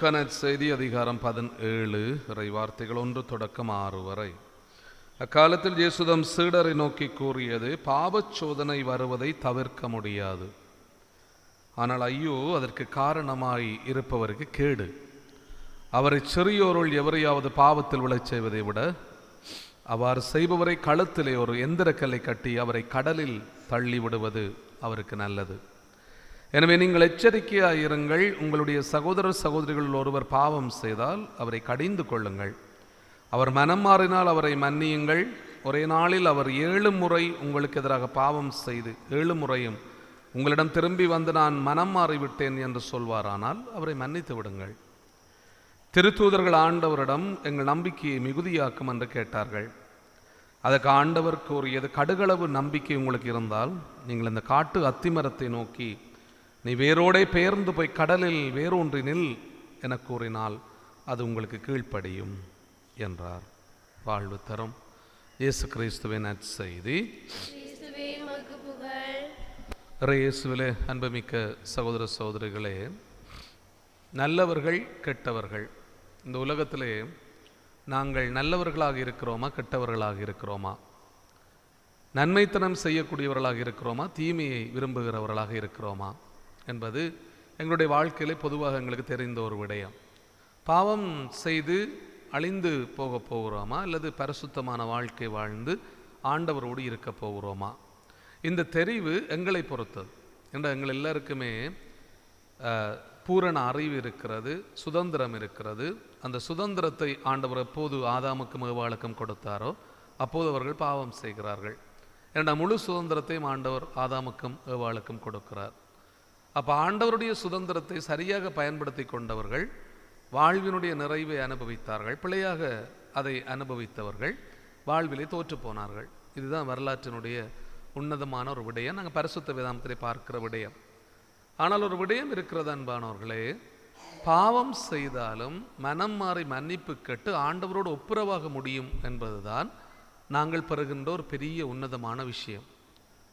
கனட் செய்தி அதிகாரம் பதினேழு இறை வார்த்தைகள் ஒன்று தொடக்கம் ஆறு வரை. அக்காலத்தில் இயேசுதம் சீடரை நோக்கி கூறியது பாவச் சோதனை வருவதை தவிர்க்க முடியாது. ஆனால் ஐயோ அதற்கு காரணமாய் இருப்பவருக்கு கேடு. அவரை சிறியோருள் எவரையாவது பாவத்தில் விழச் செய்வதை விட அவ்வாறு செய்பவரை கழுத்திலே ஒரு எந்திரக்கல்லை கட்டி அவரை கடலில் தள்ளி விடுவது அவருக்கு நல்லது. எனவே நீங்கள் எச்சரிக்கையாக இருங்கள். உங்களுடைய சகோதரர் சகோதரிகளில் ஒருவர் பாவம் செய்தால் அவரை கடிந்து கொள்ளுங்கள். அவர் மனம் மாறினால் அவரை மன்னியுங்கள். ஒரே நாளில் அவர் ஏழு முறை உங்களுக்கு எதிராக பாவம் செய்து ஏழு முறையும் உங்களிடம் திரும்பி வந்து நான் மனம் மாறிவிட்டேன் என்று சொல்வாரானால் அவரை மன்னித்து விடுங்கள். திருத்தூதர்கள் ஆண்டவரிடம் எங்கள் நம்பிக்கையை மிகுதியாக்கும் என்று கேட்டார்கள். அதற்கு ஆண்டவர் கூறியது கடுகளவு நம்பிக்கை உங்களுக்கு இருந்தால் நீங்கள் இந்த காட்டு அத்திமரத்தை நோக்கி நீ வேரோடே பெயர்ந்து போய் கடலில் வேரூன்றி நில் என கூறினால் அது உங்களுக்கு கீழ்ப்படியும் என்றார். வாழ்வு தரும். இயேசு கிறிஸ்துவின் நற்செய்தி. இயேசுவிலே அன்புமிக்க சகோதர சகோதரிகளே நல்லவர்கள் கெட்டவர்கள். இந்த உலகத்திலே நாங்கள் நல்லவர்களாக இருக்கிறோமா கெட்டவர்களாக இருக்கிறோமா? நன்மைத்தனம் செய்யக்கூடியவர்களாக இருக்கிறோமா தீமையை விரும்புகிறவர்களாக இருக்கிறோமா? என்பது எங்களுடைய வாழ்க்கையிலே பொதுவாக எங்களுக்கு தெரிந்த ஒரு விடயம். பாவம் செய்து அழிந்து போக போகிறோமா? அல்லது பரிசுத்தமான வாழ்க்கை வாழ்ந்து ஆண்டவரோடு இருக்க போகிறோமா? இந்த தெரிவு எங்களை பொறுத்தது. என்ற எங்கள் எல்லாருக்குமே பூரண அறிவு இருக்கிறது சுதந்திரம் இருக்கிறது. அந்த சுதந்திரத்தை ஆண்டவர் எப்போது ஆதாமுக்கும் ஏவாளுக்கும் கொடுத்தாரோ அப்போது அவர்கள் பாவம் செய்கிறார்கள். ஏன்னா முழு சுதந்திரத்தையும் ஆண்டவர் ஆதாமுக்கும் ஏவாளுக்கும் கொடுக்கிறார். அப்போ ஆண்டவருடைய சுதந்திரத்தை சரியாக பயன்படுத்தி கொண்டவர்கள் வாழ்வினுடைய நிறைவை அனுபவித்தார்கள். பிழையாக அதை அனுபவித்தவர்கள் வாழ்விலே தோற்று போனார்கள். இதுதான் வரலாற்றினுடைய உன்னதமான ஒரு விடயம். நாங்கள் பரிசுத்த வேதாந்தத்திலே பார்க்கிற விடயம். ஆனால் ஒரு விடயம் இருக்கிறது அன்பானவர்களே. பாவம் செய்தாலும் மனம் மாறி மன்னிப்பு கேட்டு ஆண்டவரோடு ஒப்புரவாக முடியும் என்பதுதான் நாங்கள் பெறுகின்ற ஒரு பெரிய உன்னதமான விஷயம்.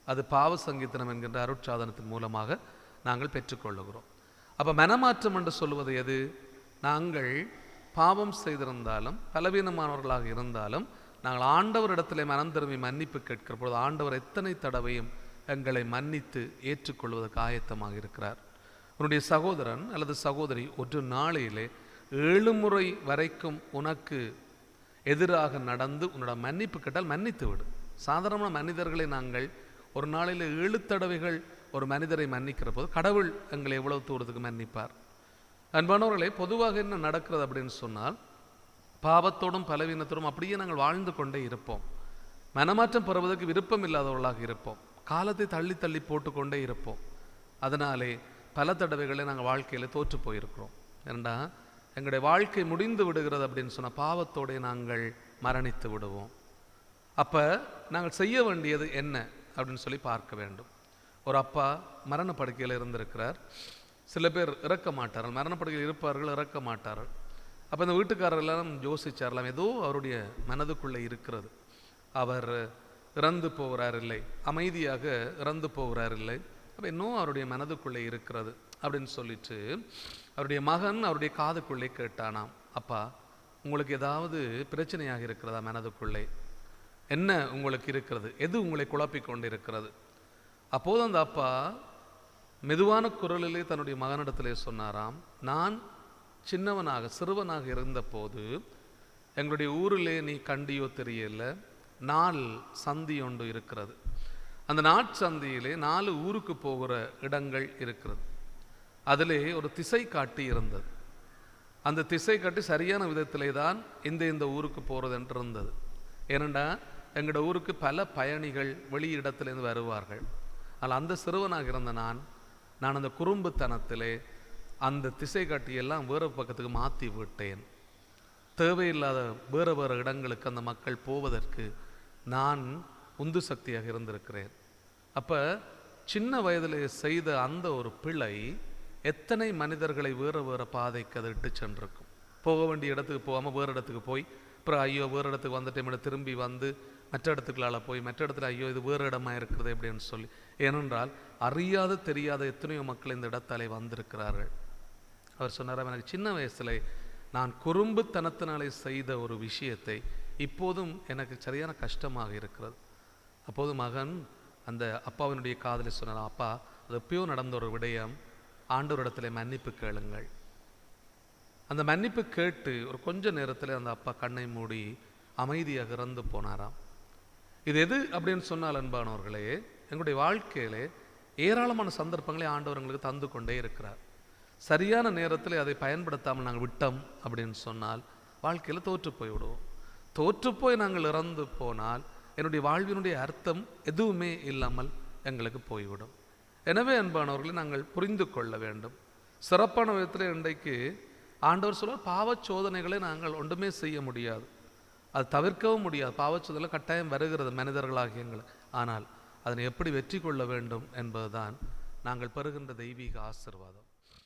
அது பாவ சங்கீதனம் என்கின்ற அருட்சாதனத்தின் மூலமாக நாங்கள் பெற்றுக்கொள்ளுகிறோம். அப்போ மனமாற்றம் என்று சொல்வது எது? நாங்கள் பாவம் செய்திருந்தாலும் பலவீனமானவர்களாக இருந்தாலும் நாங்கள் ஆண்டவரிடத்திலே மனம் திரும்பி மன்னிப்பு கேட்கிற பொழுது ஆண்டவர் எத்தனை தடவையும் எங்களை மன்னித்து ஏற்றுக்கொள்வதற்கு ஆயத்தமாக இருக்கிறார். உன்னுடைய சகோதரன் அல்லது சகோதரி ஒரு நாளையிலே ஏழு முறை வரைக்கும் உனக்கு எதிராக நடந்து உன்னோட மன்னிப்பு கேட்டால் மன்னித்து விடு. சாதாரண மனிதர்களை நாங்கள் ஒரு நாளில் ஏழு தடவைகள் ஒரு மனிதரை மன்னிக்கிற போது கடவுள் எங்களை எவ்வளவு தூரத்துக்கு மன்னிப்பார்? அன்பானவர்களே பொதுவாக என்ன நடக்கிறது அப்படின்னு சொன்னால் பாவத்தோடும் பலவீனத்தோடும் அப்படியே நாங்கள் வாழ்ந்து கொண்டே இருப்போம். மனமாற்றம் பெறுவதற்கு விருப்பம் இல்லாதவர்களாக இருப்போம். காலத்தை தள்ளி தள்ளி போட்டுக்கொண்டே இருப்போம். அதனாலே பல தடவைகளை நாங்கள் வாழ்க்கையில் தோற்று போயிருக்கிறோம். ஏண்டா எங்களுடைய வாழ்க்கை முடிந்து விடுகிறது அப்படின்னு சொன்னால் பாவத்தோடே நாங்கள் மரணித்து விடுவோம். அப்போ நாங்கள் செய்ய வேண்டியது என்ன அப்படின்னு சொல்லி பார்க்க வேண்டும். ஒரு அப்பா மரணப்படுக்கையில் இருந்திருக்கிறார். சில பேர் இறக்க மாட்டார்கள். மரணப்படுக்கையில் இருப்பார்கள் இறக்க மாட்டார்கள். அப்போ இந்த வீட்டுக்காரர் எல்லாம் யோசிச்சாரலாம் ஏதோ அவருடைய மனதுக்குள்ளே இருக்கிறது. அவர் இறந்து போகிறார் இல்லை அமைதியாக இறந்து போகிறார் இல்லை அப்போ இன்னும் அவருடைய மனதுக்குள்ளே இருக்கிறது அப்படின்னு சொல்லிட்டு அவருடைய மகன் அவருடைய காதுக்குள்ளே கேட்டானாம். அப்பா உங்களுக்கு ஏதாவது பிரச்சனையாக இருக்கிறதா மனதுக்குள்ளே? என்ன உங்களுக்கு இருக்கிறது? எது உங்களை குழப்பிக் கொண்டு இருக்கிறது அப்போது அந்த அப்பா மெதுவான குரலிலே தன்னுடைய மகனிடத்திலே சொன்னாராம் நான் சின்னவனாக சிறுவனாக இருந்தபோது எங்களுடைய ஊரிலே நீ கண்டியோ தெரியல நாள் சந்தி ஒன்று இருக்கிறது. அந்த நாட்சந்தியிலே நாலு ஊருக்கு போகிற இடங்கள் இருக்கிறது. அதிலே ஒரு திசை காட்டி இருந்தது. அந்த திசை காட்டி சரியான விதத்திலே தான் இந்த இந்த ஊருக்கு போகிறது என்று இருந்தது. ஏனெண்டா எங்களோட ஊருக்கு பல பயணிகள் வெளி இடத்திலேருந்து வருவார்கள். அதில் அந்த சிறுவனாக இருந்த நான் நான் அந்த குறும்புத்தனத்திலே அந்த திசை காட்டியெல்லாம் வேறு பக்கத்துக்கு மாற்றி விட்டேன். தேவையில்லாத வேறு வேறு இடங்களுக்கு அந்த மக்கள் போவதற்கு நான் உந்து சக்தியாக இருந்திருக்கிறேன். அப்போ சின்ன வயதில் செய்த அந்த ஒரு பிழை எத்தனை மனிதர்களை வேறு வேறு பாதைக்கு அதை இட்டு சென்றிருக்கும். போக வேண்டிய இடத்துக்கு போகாமல் வேறு இடத்துக்கு போய் அப்புறம் ஐயோ வேறு இடத்துக்கு வந்துட்டேன் திரும்பி வந்து மற்ற இடத்துக்குள்ளால போய் மற்ற இடத்துல ஐயோ இது வேறு இடமா இருக்கிறது அப்படின்னு சொல்லி. ஏனென்றால் அறியாத தெரியாத எத்தனையோ மக்கள் இந்த இடத்தாலே வந்திருக்கிறார்கள். அவர் சொன்னார் எனக்கு சின்ன வயசில் நான் குறும்புத்தனத்தினாலே செய்த ஒரு விஷயத்தை இப்போதும் எனக்கு சரியான கஷ்டமாக இருக்கிறது. அப்போது மகன் அந்த அப்பாவினுடைய காதலை சொன்னார் அப்பா அது எப்பயோ நடந்த ஒரு விடயம். ஆண்டவரிடத்துல மன்னிப்பு கேளுங்கள். அந்த மன்னிப்பு கேட்டு ஒரு கொஞ்ச நேரத்தில் அந்த அப்பா கண்ணை மூடி அமைதியாக இறந்து போனாராம். இது எது அப்படின்னு சொன்னால் அன்பானவர்களே எங்களுடைய வாழ்க்கையிலே ஏராளமான சந்தர்ப்பங்களை ஆண்டவர் எங்களுக்கு தந்து கொண்டே இருக்கிறார். சரியான நேரத்தில் அதை பயன்படுத்தாமல் நாங்கள் விட்டோம் அப்படின்னு சொன்னால் வாழ்க்கையில் தோற்று போய் விடுவோம் தோற்று போய் நாங்கள் இறந்து போனால் என்னுடைய வாழ்வினுடைய அர்த்தம் எதுவுமே இல்லாமல் எங்களுக்கு போய்விடும். எனவே அன்பானவர்களை நாங்கள் புரிந்து கொள்ள வேண்டும். சிறப்பான விதத்தில் இன்றைக்கு ஆண்டவர் சொல்வார் பாவச் சோதனைகளை நாங்கள் ஒன்றுமே செய்ய முடியாது. அது தவிர்க்கவும் முடியாது. பாவச்சோதனை கட்டாயம் வருகிறது மனிதர்களாகிய எங்களை. ஆனால் அதனை எப்படி வெற்றி கொள்ள வேண்டும் என்பதுதான் நாங்கள் பெறுகின்ற தெய்வீக ஆசிர்வாதம்.